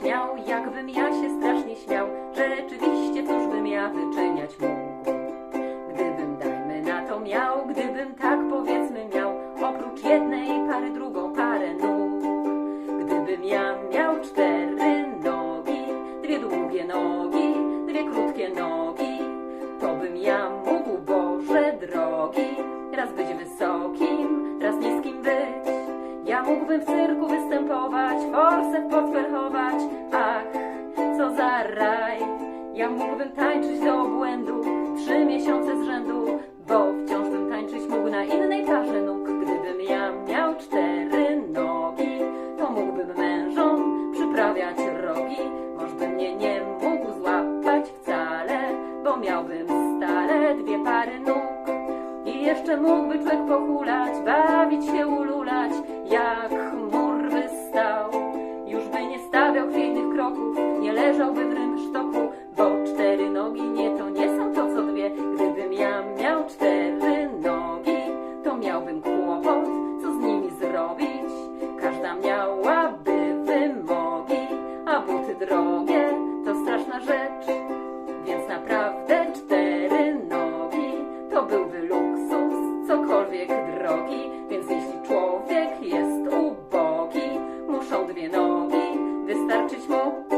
śmiał, jakbym ja się strasznie śmiał. Rzeczywiście, cóż bym ja wyczyniać mógł? Gdybym, dajmy na to miał, gdybym tak powiedzmy miał, oprócz jednej pary drugą parę nóg. Gdybym ja miał cztery nogi, dwie długie nogi, dwie krótkie nogi, to bym ja mógł, Boże drogi, mógłbym w cyrku występować, forsę podperchować, ach, co za raj. Ja mógłbym tańczyć do obłędu, trzy miesiące z rzędu, bo wciąż bym tańczyć mógł na innej parze nóg. Gdybym ja miał cztery nogi, to mógłbym mężom przyprawiać rogi. Może by mnie nie mógł złapać wcale, bo miałbym stale dwie pary nóg. I jeszcze mógłby człowiek pochulać, bawić się, ululać, stawiał chwiejnych kroków, nie leżałby w rynsztoku, bo cztery nogi nie to nie są to co dwie. Gdybym ja miał cztery nogi, to miałbym kłopot, co z nimi zrobić. Każda miałaby wymogi, a buty drogie to straszna rzecz. Więc naprawdę cztery nogi to byłby luksus, cokolwiek drogi. Bye.